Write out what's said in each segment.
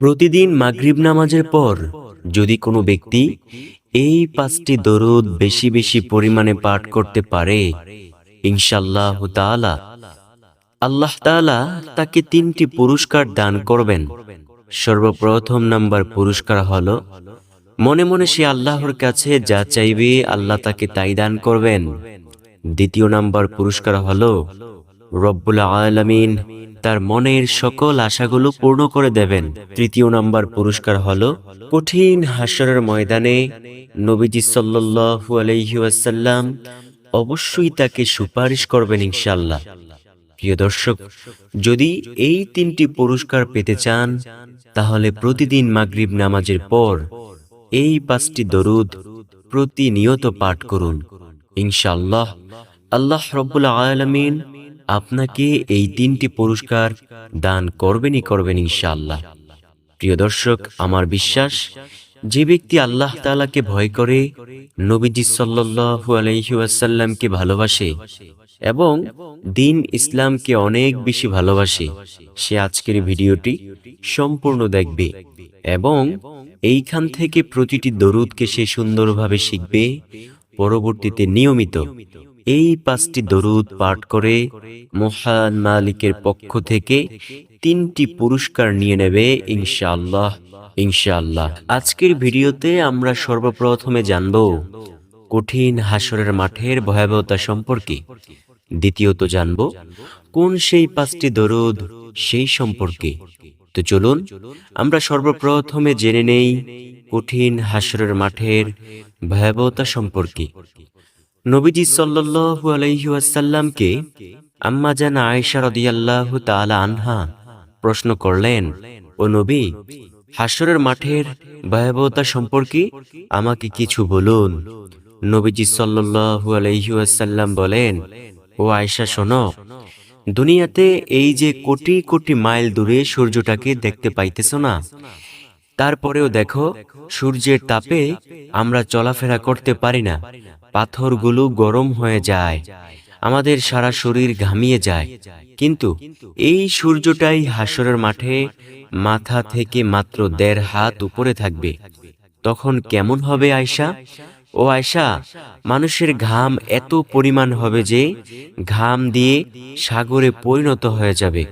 প্রতিদিন মাগরিব নামাজের পর যদি কোনো ব্যক্তি এই পাঁচটি দরুদ বেশি বেশি পরিমাণে পাঠ করতে পারে ইনশাল্লাহ তাআলা আল্লাহ তাআলা তাকে তিনটি পুরস্কার দান করবেন। সর্বপ্রথম নাম্বার পুরস্কার হলো, মনে মনে সে আল্লাহর কাছে যা চাইবে আল্লাহ তাকে তাই দান করবেন। দ্বিতীয় নাম্বার পুরস্কার হলো, রব্বুল আলামিন তার মনের সকল আশাগুলো পূর্ণ করে দেবেন। তৃতীয় নাম্বার পুরস্কার হলো কঠিন হাসরের ময়দানে নবীজি সাল্লাল্লাহু আলাইহি ওয়াসাল্লাম অবশ্যই তাকে সুপারিশ করবেন ইনশাআল্লাহ। প্রিয় দর্শক, যদি এই তিনটি পুরস্কার পেতে চান, তাহলে প্রতিদিন মাগরিব নামাজের পর এই পাঁচটি দরুদ প্রতিনিয়ত পাঠ করুন। ইনশাআল্লাহ, আল্লাহ রব্বুল আলামিন আপনাকে এই তিনটি পুরস্কার দান করবেনই করবেন ইনশাআল্লাহ। প্রিয় দর্শক, আমার বিশ্বাস, যে ব্যক্তি আল্লাহ তাআলাকে ভয় করে, নবীজি সাল্লাল্লাহু আলাইহি ওয়াসাল্লামকে ভালোবাসে এবং দিন ইসলামকে অনেক বেশি ভালোবাসে, সে আজকের ভিডিওটি সম্পূর্ণ দেখবে এবং এইখান থেকে প্রতিটি দরুদকে সে সুন্দরভাবে শিখবে, পরবর্তীতে নিয়মিত এই পাঁচটি দরুদ পাঠ করে মহান মালিকের পক্ষ থেকে তিনটি পুরস্কার নিয়ে নেবে ইনশাআল্লাহ ইনশাআল্লাহ। আজকের ভিডিওতে আমরা সর্বপ্রথমে জানব কঠিন হাসরের মাঠের ভয়াবহতা সম্পর্কে। দ্বিতীয়ত জানব কোন সেই পাঁচটি দরুদ সেই সম্পর্কে। তো চলুন, আমরা সর্বপ্রথমে জেনে নেই কঠিন হাসরের মাঠের ভয়াবহতা সম্পর্কে। নবীজি সাল্লাল্লাহু আলাইহি ওয়াসাল্লামকে আম্মা জান আয়েশা রাদিয়াল্লাহু তাআলা আনহা প্রশ্ন করলেন, ও নবী হাসরের মাঠের ভয়াবহতা সম্পর্কে আমাকে কিছু বলুন। নবীজি সাল্লাল্লাহু আলাইহি বলেন, ও আয়েশা, শোনো, দুনিয়াতে এই যে কোটি কোটি মাইল দূরে সূর্যটাকে দেখতে পাইতেছো না, তারপরেও দেখো, সূর্যের তাপে আমরা চলাফেরা করতে পারি না। পাথরগুলো গরম হয়ে যায়। আমাদের সারা শরীর ঘামিয়ে যায়। কিন্তু এই সূর্যটাই হাসরের মাঠে মাথা থেকে মাত্র দেড় হাত উপরে থাকবে। তখন কেমন হবে আয়সা ও আয়সা মানুষের ঘাম এত পরিমাণ হবে যে ঘাম দিয়ে সাগরে পরিণত হয়ে যাবে।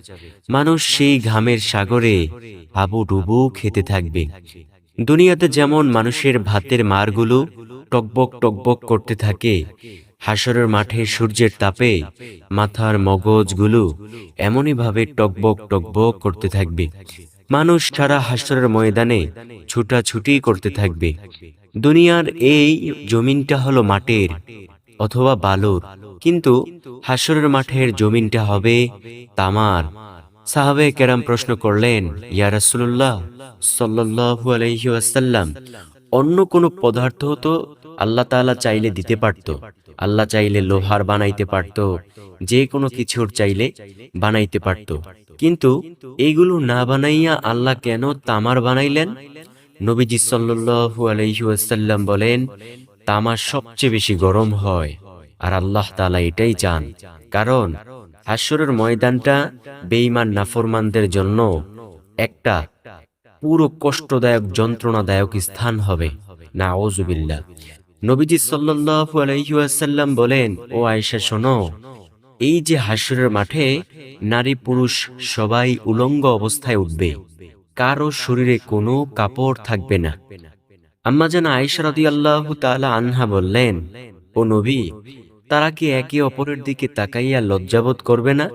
মানুষ সেই ঘামের সাগরে হাবুডুবু খেতে থাকবে। দুনিয়াতে যেমন মানুষের ভাতের মারগুলো টকবক টকবক করতে থাকে, হাসরের মাঠে সূর্যের তাপে মাথার মগজগুলো এমনই ভাবে টকবক টকবক করতে থাকবে। মানুষ সারা হাসরের ময়দানে ছুটাছুটি করতে থাকবে। দুনিয়ার এই জমিনটা হলো মাটির অথবা বালুর, কিন্তু হাসরের মাঠের জমিনটা হবে তামার। সাহাবে কেরাম প্রশ্ন করলেন, ইয়া রাসূলুল্লাহ, সাল্লাল্লাহু আলাইহি ওয়াসাল্লাম, অন্য কোনো পদার্থ তো আল্লাহ তাআলা চাইলে দিতে পারত। আল্লাহ চাইলে লোহার বানাইতে পারত, যে কোনো কিছুর চাইলে বানাইতে পারত। কিন্তু এইগুলো না বানাইয়া আল্লাহ কেন তামার বানাইলেন? নবীজি সাল্লাল্লাহু আলাইহি ওয়াসাল্লাম বলেন, তামার সবচেয়ে বেশি গরম হয়, আর আল্লাহ তাআলা এটাই চান। কারণ হাসরের ময়দানটা বেঈমান নাফরমানদের জন্য একটা পুরো কষ্টদায়ক, যন্ত্রণাদায়ক স্থান হবে। না ওজুবিল্লা নবীজি সাল্লাল্লাহু আলাইহি ওয়াসাল্লাম বলেন, ও আয়েশা, শোনো, এই যে হাসরের মাঠে নারী পুরুষ সবাই উলঙ্গ অবস্থায় উঠবে, কারও শরীরে কোনো কাপড় থাকবে না। আম্মা যেন আয়েশা রাদিয়াল্লাহু তাআলা আনহা বললেন, ও নবী তারা কি একে অপরের দিকে তাকাইয়া লজ্জাবোধ করবে না?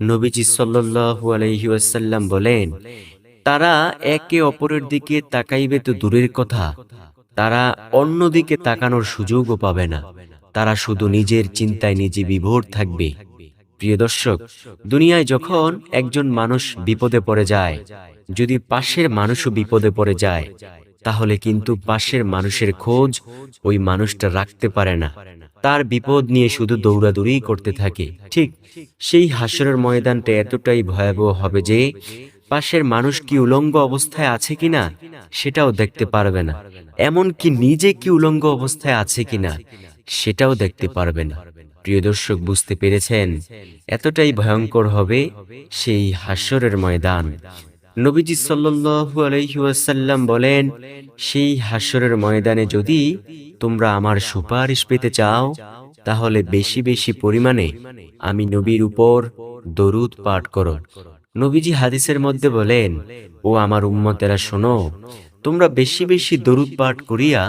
নবীজি সাল্লাল্লাহু আলাইহি ওয়াসাল্লাম বলেন, তারা একে অপরের দিকে তাকাইবে তো দূরের কথা। তারা অন্যদিকে তাকানোর সুযোগও পাবে না। তারা শুধু নিজের চিন্তায় নিজে বিভোর থাকবে। প্রিয় দর্শক, দুনিয়ায় যখন একজন মানুষ বিপদে পড়ে যায়, যদি পাশের মানুষও বিপদে পড়ে যায়, তাহলে কিন্তু পাশের মানুষের খোঁজ ওই মানুষটা রাখতে পারে না। তার বিপদ নিয়ে শুধু দৌড়াদৌড়ি করতে থাকে। ঠিক সেই হাসরের ময়দানটা এতটাই ভয়াবহ হবে যে, পাশের মানুষ কি উলঙ্গ অবস্থায় আছে কিনা, সেটাও দেখতে পারবে না। এমন কি নিজে কি উলঙ্গ অবস্থায় আছে কিনা, সেটাও দেখতে পারবে না। প্রিয় দর্শক, বুঝতে পেরেছেন? এতটাই ভয়ঙ্কর হবে সেই হাস্যরের ময়দান। নবীজি সাল্লু আলহিউসাল্লাম বলেন, সেই হাসরের ময়দানে যদি তোমরা আমার সুপারিশ পেতে চাও, তাহলে বেশি বেশি পরিমাণে আমি নবীর উপর দরুদ পাঠ করো। নবীজি হাদিসের মধ্যে বলেন, ও আমার উম্মতেরা শোনো, তোমরা বেশি বেশি দরুদ পাঠ করিয়া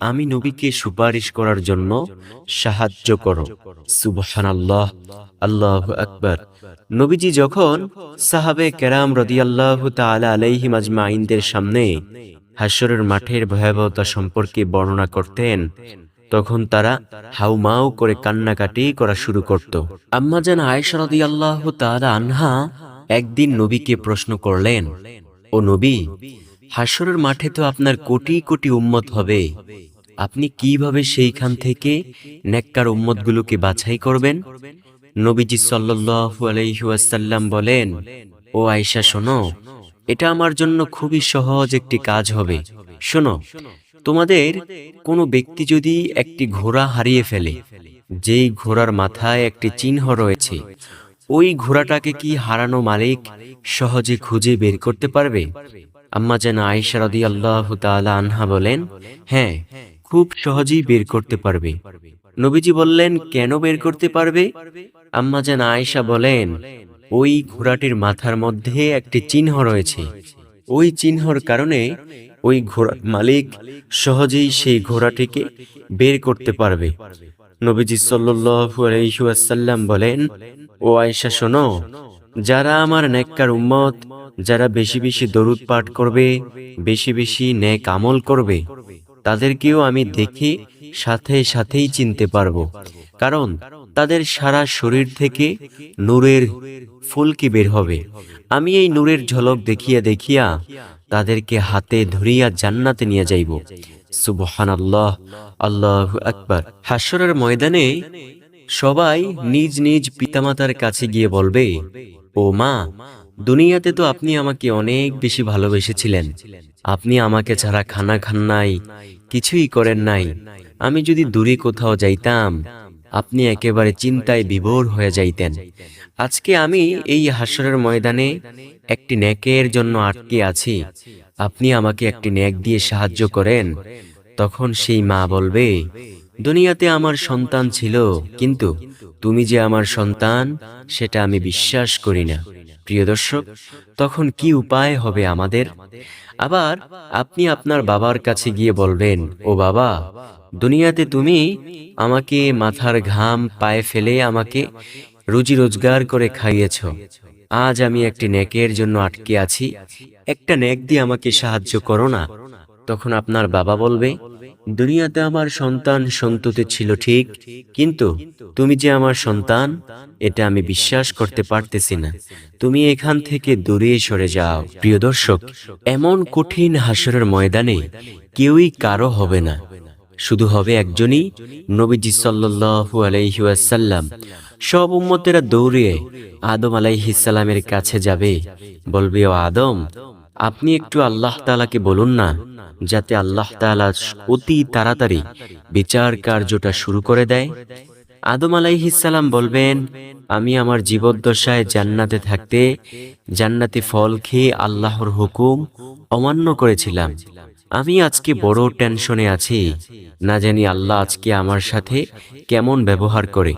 আমি নবীকে সুপারিশ করার জন্য সাহায্য করো। সুবহানাল্লাহ। আল্লাহ আকবর। নবীজি যখন সাহাবে কেরাম রদিয়াল্লাহ তাআলা আলাইহিম আজমাইনদের সামনে হাসরের মাঠের ভয়াবহতা সম্পর্কে বর্ণনা করতেন, তখন তারা হাউমাউ করে কান্নাকাটি করা শুরু করত। আম্মা যেন আয়েশা রদিয়াল্লাহ তাআলা আনহা একদিন নবীকে প্রশ্ন করলেন, ও নবী হাসরের মাঠে তো আপনার কোটি কোটি উম্মত হবে। আপনি কীভাবে সেইখান থেকে নেককার উম্মতগুলোকে বাছাই করবেন? নবীজি সাল্লাল্লাহু আলাইহি বলেন, ও আয়েশা, শোনো, এটা আমার জন্য খুবই সহজ একটি কাজ হবে। শোনো, তোমাদের কোনো ব্যক্তি যদি একটি ঘোড়া হারিয়ে ফেলে, যেই ঘোড়ার মাথায় একটি চিহ্ন রয়েছে, ওই ঘোড়াটাকে কি হারানো মালিক সহজে খুঁজে বের করতে পারবে? আম্মা যেন আয়েশা রাদিয়াল্লাহু তাআলা আনহা বলেন হ্যাঁ খুব সহজেই বের করতে পারবে। নবীজি বললেন, কেন বের করতে পারবে? আম্মা যেন আয়েশা বলেন, ওই ঘোড়াটির মাথার মধ্যে একটি চিহ্ন রয়েছে। ওই চিহ্নর কারণে ওই ঘোড়ার মালিক সহজেই সেই ঘোড়াটিকে বের করতে পারবে। নবীজি সাল্লাল্লাহু আলাইহি ওয়াসাল্লাম বলেন, ও আয়েশা, শোনো যারা আমার নেককার উম্মত, যারা বেশি বেশি দরুদ পাঠ করবে, বেশি বেশি নেক আমল করবে, তাদেরকেও আমি দেখি সাথে সাথেই চিনতে পারব। কারণ তাদের সারা শরীর থেকে নূরের ফুলকি বের হবে। আমি এই নূরের ঝলক দেখিয়া দেখিয়া তাদেরকে হাতে ধরিয়া জান্নাতে নিয়ে যাইব। সুবহান আল্লাহ আল্লাহ আকবার। হাসরের ময়দানে সবাই নিজ নিজ পিতামাতার কাছে গিয়ে বলবে ও মা, দুনিয়াতে তো আপনি আমাকে অনেক বেশি ভালোবেসেছিলেন। আপনি আমাকে ছাড়া খানা খান নাই, কিছুই করেন নাই। আমি যদি দূরে কোথাও যাইতাম, আপনি একেবারে চিন্তায় বিভোর হয়ে যাইতেন। আজকে আমি এই হাসরের ময়দানে একটি নেকের জন্য আটকে আছি। আপনি আমাকে একটি নেক দিয়ে সাহায্য করেন, তখন সেই মা বলবে দুনিয়াতে আমার সন্তান ছিল, কিন্তু তুমি যে আমার সন্তান, সেটা আমি বিশ্বাস করি না। প্রিয় দর্শক, তখন কি উপায় হবে আমাদের? আবার আপনি আপনার বাবার কাছে গিয়ে বলবেন, ও বাবা, দুনিয়াতে তুমি আমাকে মাথার ঘাম পায়ে ফেলে আমাকে রুজি রোজগার করে খাইয়েছ। আজ আমি একটি নেকের জন্য আটকে আছি। একটা নেক দিয়ে আমাকে সাহায্য করো না। তখন আপনার বাবা বলবে দুনিয়াতে আমার সন্তান সন্ততি ছিল ঠিক, কিন্তু তুমি যে আমার সন্তান, এটা আমি বিশ্বাস করতে পারতেছি না। তুমি এখান থেকে দূরে সরে যাও। প্রিয় দর্শক, এমন কঠিন হাসরের ময়দানে কেউই কারও হবে না। শুধু হবে একজনই নবীজি সাল্লাল্লাহু আলাইহাসাল্লাম সব উম্মতেরা দৌড়িয়ে আদম আলাইহিসাল্লামের কাছে যাবে। বলবে, ও আদম আপনি একটু আল্লাহ তালাকে বলুন না, যাতে আল্লাহ তাআলা অতি তাড়াতাড়ি বিচার কার্যটা শুরু করে দেয়। আদম আলাইহিসাল্লাম বলবেন, আমি আমার জীবদ্দশায় জান্নাতে থাকতে, জান্নাতে ফল খেয়ে আল্লাহর হুকুম অমান্য করেছিলাম। আমি আজকে বড় টেনশনে আছি, না জানি আল্লাহ আজকে আমার সাথে কেমন ব্যবহার করে।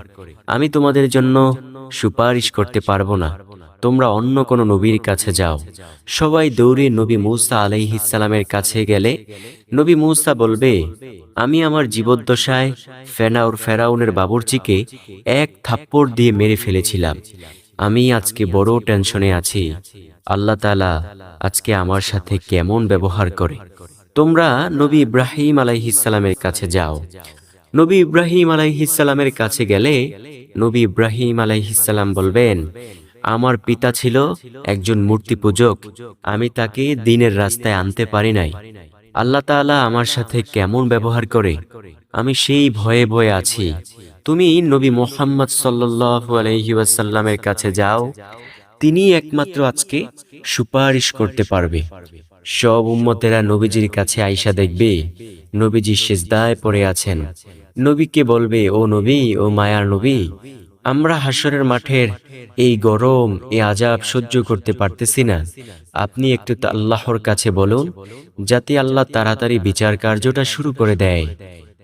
আমি তোমাদের জন্য সুপারিশ করতে পারব না। তোমরা অন্য কোনো নবীর কাছে যাও। সবাই দৌড়ে নবী মুসা আলাইহিসালামের কাছে গেলে নবী মুসা বলবে, আমি আমার জীবদ্দশায় ফেনাউর ফেরাউনের বাবুর্চিকে এক থাপ্পড় দিয়ে মেরে ফেলেছিলাম। আমি আজকে বড় টেনশনে আছি। আল্লাহ তালা আজকে আমার সাথে কেমন ব্যবহার করে? তোমরা নবী ইব্রাহিম আলাইহিসালামের কাছে যাও। নবী ইব্রাহিম আলাইহিসালামের কাছে গেলে নবী ইব্রাহিম আলাইহিসালাম বলবেন আমার পিতা ছিল একজন মূর্তি পূজক। আমি তাকে দিনের রাস্তায় আনতে পারি নাই। আল্লাহ তাআলা আমার সাথে কেমন ব্যবহার করে? আমি সেই ভয়ে ভয়ে আছি। তুমি নবী মোহাম্মদ ওয়াসাল্লামের কাছে যাও। তিনি একমাত্র আজকে সুপারিশ করতে পারবে। সব উম্মতেরা নবীজির কাছে আইসা দেখবে। নবীজি সেজদায় পড়ে আছেন। নবীকে বলবে, ও নবী, ও মায়ার নবী আমরা হাসরের মাঠের এই গরম, এই আজাব সহ্য করতে পারতেছি না। আপনি একটু আল্লাহর কাছে বলুন, যাতে আল্লাহ তাড়াতাড়ি বিচার কার্যটা শুরু করে দেয়।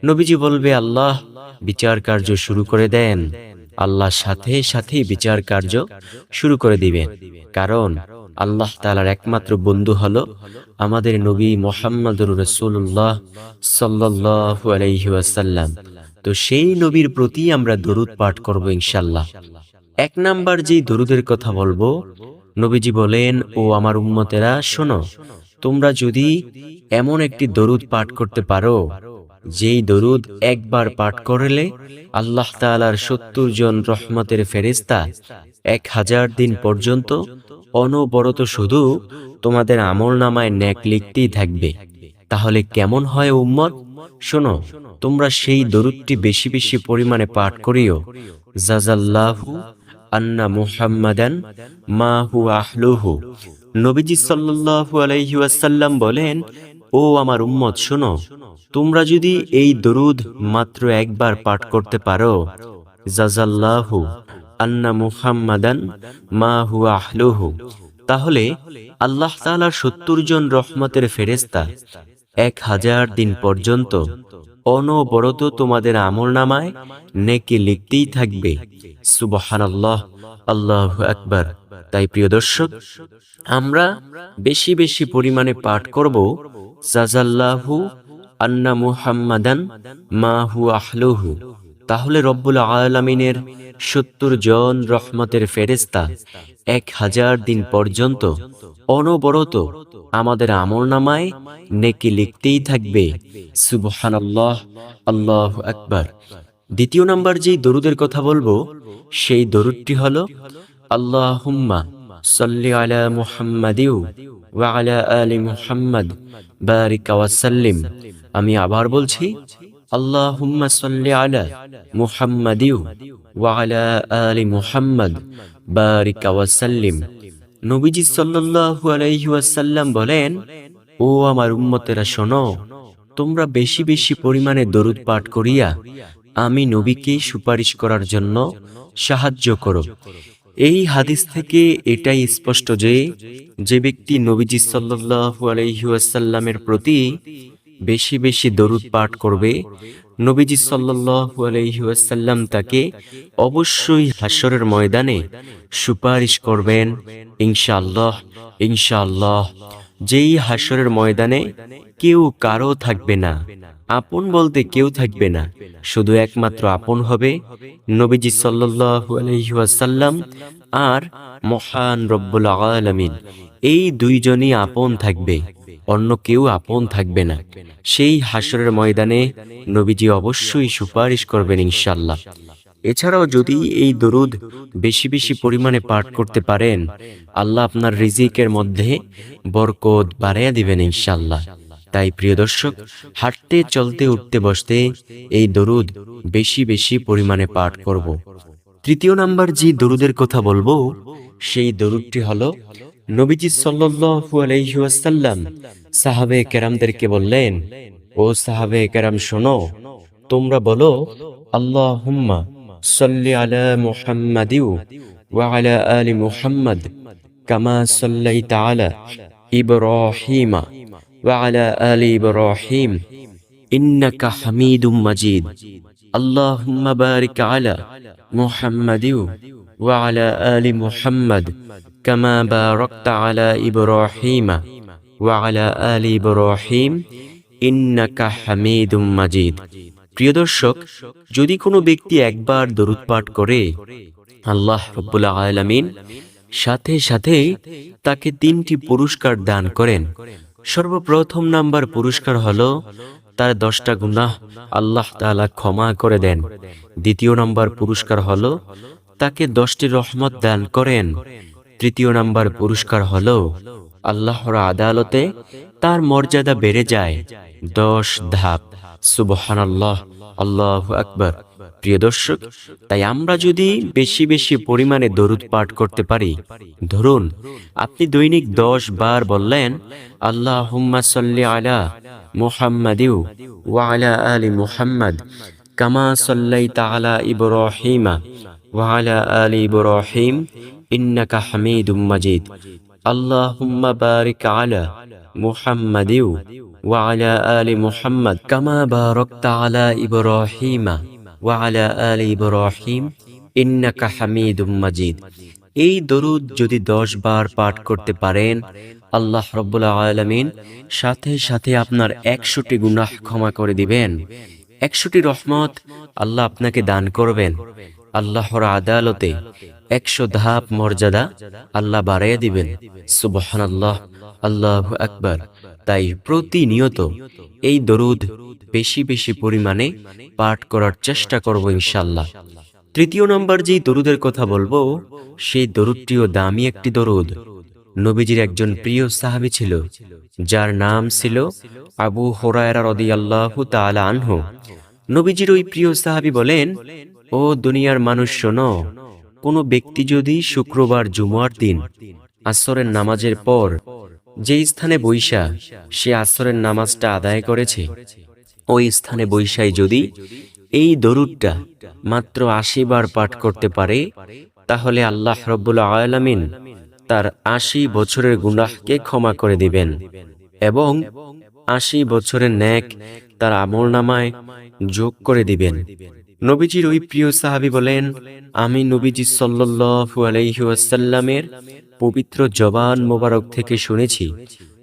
নবীজি বলবে, আল্লাহ, বিচার কার্য শুরু করে দেন। আল্লাহ সাথে সাথেই বিচার কার্য শুরু করে দিবেন। কারণ আল্লাহ তালার একমাত্র বন্ধু হলো আমাদের নবী মোহাম্মদুর রসুল্লাহ সাল্লাহু আলাইহি ওয়াসাল্লাম। তো সেই নবীর প্রতি আমরা দরুদ পাঠ করব ইনশাল্লাহ এক নাম্বার যেই দরুদের কথা বলব, নবীজি বলেন, ও আমার উম্মতেরা, শোনো, তোমরা যদি এমন একটি দরুদ পাঠ করতে পারো, যেই দরুদ একবার পাঠ করলে আল্লাহ তাআলার সত্তর জন রহমতের ফেরেস্তা এক হাজার দিন পর্যন্ত অনবরত শুধু তোমাদের আমল নামায় ন্যাক লিখতেই থাকবে। তাহলে কেমন হয় উম্মত? শোনো, তোমরা সেই দরুদটি বেশি বেশি পরিমাণে পাঠ করিও। জাজাল্লাহু আন্না মুহাম্মাদান মা হু আহলুহু। নবীজি সাল্লাল্লাহু আলাইহি ওয়াসাল্লাম বলেন, ও আমার উম্মত, শোনো, তোমরা যদি এই দরুদ মাত্র একবার পাঠ করতে পারো জাজাল্লাহু আন্না মুহাম্মাদান মা হু আহলুহু। তাহলে আল্লাহ তাআলার সত্তর জন রহমতের ফেরেস্তা এক হাজার দিন পর্যন্ত। অনবরত তোমাদের আমল নামায় নেকি লিখতেই থাকবে। সুবহান আল্লাহ আল্লাহ আকবার। তাই প্রিয় দর্শক, আমরা বেশি বেশি পরিমাণে পাঠ করব সাজাল্লাহু আন্না মুহাম্মাদান মাহু আহলুহু। তাহলে রব্বুল আলামিনের সত্তর জন রহমতের ফেরেস্তা এক হাজার দিন পর্যন্ত অনবরত আমাদের আমল নামায় নেকি লিখতেই থাকবে। সুবহান আল্লাহ আল্লাহ আকবার। দ্বিতীয় নাম্বার যেই দরুদের কথা বলব, সেই দরুদটি হলো, আল্লাহুম্মা সাল্লি আলা মুহাম্মাদিউ ওয়া আলা আলি মুহাম্মাদ, বারিক ওয়াসাল্লিম আমি আবার বলছি সাল্লি আলা মুহাম্মাদিউ ওয়া আলা আলি মুহাম্মাদ, বারিক ওয়াসাল্লিম নবীজি সাল্লাল্লাহু আলাইহি ওয়াসাল্লাম বলেন, ও আমার উম্মতেরা শোনো, তোমরা বেশি বেশি পরিমাণে দরুদ পাঠ করিয়া আমি নবীকে সুপারিশ করার জন্য সাহায্য করো। এই হাদিস থেকে এটাই স্পষ্ট যে যে ব্যক্তি নবীজি সাল্লাল্লাহু আলাইহি ওয়াসাল্লামের প্রতি বেশি বেশি দরুদ পাঠ করবে। নবীজি সাল্লাল্লাহু আলাইহি ওয়াসাল্লাম তাকে অবশ্যই হাসরের ময়দানে সুপারিশ করবেন, ইনশাআল্লাহ ইনশাআল্লাহ। যেই হাসরের ময়দানে কেউ কারও থাকবে না, আপন বলতে কেউ থাকবে না, শুধু একমাত্র আপন হবে নবীজি সাল্লাল্লাহু আলাইহি ওয়াসাল্লাম আর মহান রব্বুল আলামিন। এই দুইজনই আপন থাকবে। অন্য কেউ আপন থাকবে না। সেই হাসরের ময়দানে নবীজি অবশ্যই সুপারিশ করবেন ইনশাল্লাহ এছাড়াও যদি এই দরুদ বেশি বেশি পরিমাণে পাঠ করতে পারেন, আল্লাহ আপনার রিজিকের মধ্যে বরকত বাড়াইয়া দিবেন ইনশাল্লাহ তাই প্রিয় দর্শক, হাঁটতে, চলতে, উঠতে, বসতে এই দরুদ বেশি বেশি পরিমাণে পাঠ করব। তৃতীয় নাম্বার যে দরুদের কথা বলব, সেই দরুদটি হলো নবীজি সাল্লু আলহিউসাল্লাম সাহাবে কেরামদেরকে বললেন, ও সাহাবে কেরাম, শোনো, তোমরা বলো আল্লাহ হুম্মা সল্লি আলা মুহাম্মাদিউ ওয়া আলা আলি মুহাম্মদ কামা সল্লাই তালা ইব্রাহিমা ওয়া আলা আলি ইব্রাহিম ইন্নাকা হামিদুম মাজিদ। আল্লাহ বারিক আলা মুহাম্মাদিউ وعلى آل محمد كما باركت على إبراهيم وعلى آل إبراهيم إنك حميد مجيد প্রিয় দর্শক যদি কোনো ব্যক্তি একবার দরুদ পাঠ করে আল্লাহ রব্বুল আলামিন সাথে সাথে তাকে তিনটি পুরস্কার দান করেন সর্বপ্রথম নাম্বার পুরস্কার হলো তার দশটা গুনাহ আল্লাহ তাআলা ক্ষমা করে দেন দ্বিতীয় নাম্বার পুরস্কার হলো তাকে দশটি রহমত দান করেন। তৃতীয় নাম্বার পুরস্কার হলো, আল্লাহর আদালতে তার মর্যাদা বেড়ে যায়। দশ ধাপ। সুবহান আল্লাহ আল্লাহ আকবর। প্রিয় দর্শক, তাই আমরা যদি বেশি বেশি পরিমাণে দরুদ পাঠ করতে পারি, ধরুন, আপনি দৈনিক দশ বার বললেন আল্লাহ আলা মুহাম্মাদিউ ওয়া আলা আলি মুহাম্মদ কামা সাল্লাইতা আলা ইব্রাহিমা ওয়ালা আলি মুহাম্মাদিউ ওয়ালা আলা ওয়ালা এই দরুদ যদি দশ বার পাঠ করতে পারেন, আল্লাহ রব্বুল্লা আলমিন সাথে সাথে আপনার একশোটি গুনাহ ক্ষমা করে দিবেন। একশোটি রহমত আল্লাহ আপনাকে দান করবেন। আল্লাহর আদালতে একশো ধাপ মর্যাদা আল্লাহ বাড়াইয়া দিবেন। সুবহান আল্লাহ আল্লাহ আকবার। তাই প্রতিনিয়ত এই দরুদ বেশি বেশি পরিমাণে পাঠ করার চেষ্টা করব ইনশাল্লাহ তৃতীয় নম্বর যেই দরুদের কথা বলব, সেই দরুদটিও দামি একটি দরুদ। নবীজির একজন প্রিয় সাহাবী ছিল, যার নাম ছিল আবু হোরায়রা রদিয়াল্লাহু তাআলা আনহু। নবীজির ওই প্রিয় সাহাবী বলেন ও দুনিয়ার মানুষ, শোনো, কোনো ব্যক্তি যদি শুক্রবার জুমার দিন আসরের নামাজের পর যে স্থানে বৈশা, সে আসরের নামাজটা আদায় করেছে। ওই স্থানে বৈশাই যদি এই দরুদটা মাত্র আশি বার পাঠ করতে পারে, তাহলে আল্লাহ রব্বুল আলামিন তার আশি বছরের গুনাহকে ক্ষমা করে দিবেন এবং আশি বছরের ন্যাক তার আমল নামায় যোগ করে দিবেন। নবীজির ওই প্রিয় সাহাবি বলেন, আমি নবীজি সাল্লু আলাইহি পবিত্র জবান মোবারক থেকে শুনেছি,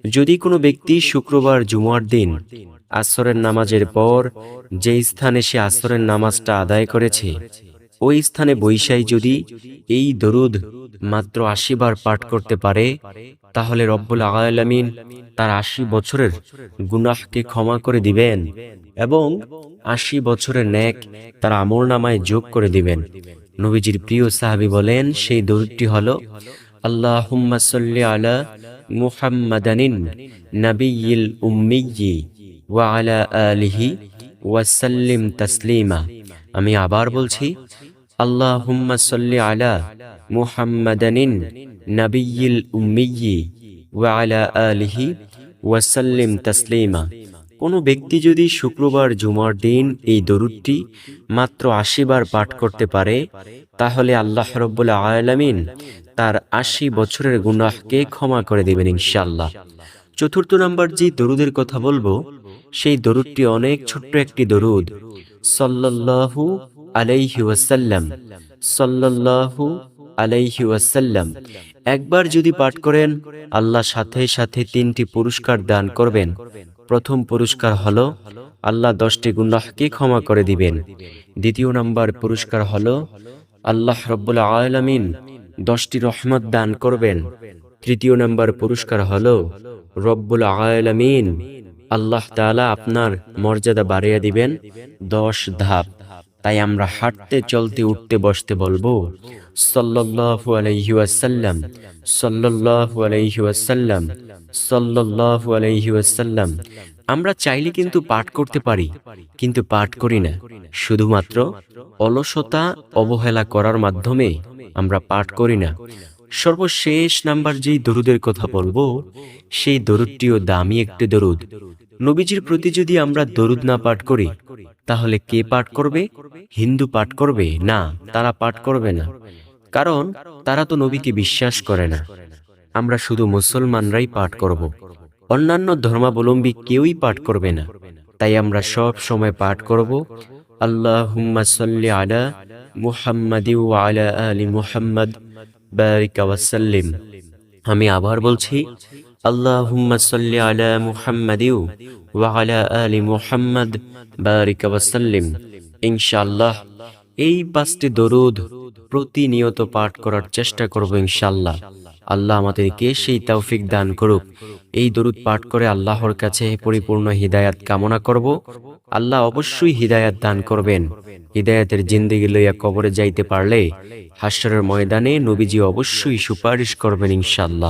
যদি কোনো ব্যক্তি শুক্রবার জুমার দিন আসরের নামাজের পর যে স্থানে সে আসরের নামাজটা আদায় করেছে ওই স্থানে বৈশাই যদি এই দরুদ মাত্র আশি বার পাঠ করতে পারে, তাহলে রব্বুল আলামিন তার আশি বছরের গুনাহকে ক্ষমা করে দিবেন এবং আশি বছরের ন্যাক তার আমল নামায় যোগ করে দিবেন। নবীজির প্রিয় সাহাবী বলেন, সেই দরুদটি হল সাল্লি আলা মুহাম্মাদানিন নাবিয়্যিল উম্মিয়্যি ওয়া আলা আলিহি ওয়াসাল্লিম তাসলিমা। আমি আবার বলছি আলিহি ওয়াসাল্লিম তাসলিমা। কোনো ব্যক্তি যদি শুক্রবার জুমার দিন এই দরুদটি মাত্র আশি বার পাঠ করতে পারে, তাহলে আল্লাহ রব্বুল আলামিন তার আশি বছরের গুনাহকে ক্ষমা করে দেবেন ইনশাল্লাহ চতুর্থ নাম্বার যে দরুদের কথা বলব, সেই দরুদটি অনেক ছোট্ট একটি দরুদ। সাল্লাল্লাহু আলাইহি ওয়াসাল্লাম, সাল্লাল্লাহু আলাইহি ওয়াসাল্লাম। একবার যদি পাঠ করেন, আল্লাহ সাথে সাথে তিনটি পুরস্কার দান করবেন। প্রথম পুরস্কার হলো, আল্লাহ দশটি গুনাহকে ক্ষমা করে দিবেন। দ্বিতীয় নাম্বার পুরস্কার হলো, আল্লাহ রব্বুল আলামিন দশটি রহমত দান করবেন। তৃতীয় নাম্বার পুরস্কার হলো, রব্বুল আলামিন আল্লাহ তাআলা আপনার মর্যাদা বাড়িয়ে দিবেন দশ ধাপ। তাই আমরা হাঁটতে, চলতে, উঠতে, বসতে বলব, সাল্লাল্লাহু আলাইহি ওয়াসাল্লাম, সাল্লাল্লাহু আলাইহি ওয়াসাল্লাম আমরা চাইলে কিন্তু পাঠ করতে পারি, কিন্তু পাঠ করি না। শুধুমাত্র অলসতা, অবহেলা করার মাধ্যমে আমরা পাঠ করি না। সর্বশেষ নাম্বার যেই দরুদের কথা বলব, সেই দরুদটিও দামি একটি দরুদ। নবীজির প্রতি যদি আমরা দরুদ না পাঠ করি, তাহলে কে পাঠ করবে? হিন্দু পাঠ করবে? না, তারা পাঠ করবে না। কারণ তারা তো নবীকে বিশ্বাস করে না। আমরা শুধু মুসলমানরাই পাঠ করব। অন্যান্য ধর্মাবলম্বী কেউই পাঠ করবে না। তাই আমরা সব সময় পাঠ করব আল্লাহ সাল্লি আলা মুহাম্মাদি আলা আলী মুহাম্মাদ। বারিক আমি আবার বলছি, আল্লাহুম্মা সাল্লি আলা মুহাম্মাদি ওয়া আলা আলি মুহাম্মাদ বারিক ইনশাআল্লাহ, এই পাঁচটি দরুদ প্রতিনিয়ত পাঠ করার চেষ্টা করব ইনশাআল্লাহ। আল্লাহ আমাদেরকে সেই তৌফিক দান করুক। এই দরুদ পাঠ করে আল্লাহর কাছে পরিপূর্ণ হিদায়াত কামনা করব। আল্লাহ অবশ্যই হিদায়াত দান করবেন। হিদায়াতের জিন্দিগি লইয়া কবরে যাইতে পারলে হাসরের ময়দানে নবীজি অবশ্যই সুপারিশ করবেন ইনশাআল্লাহ।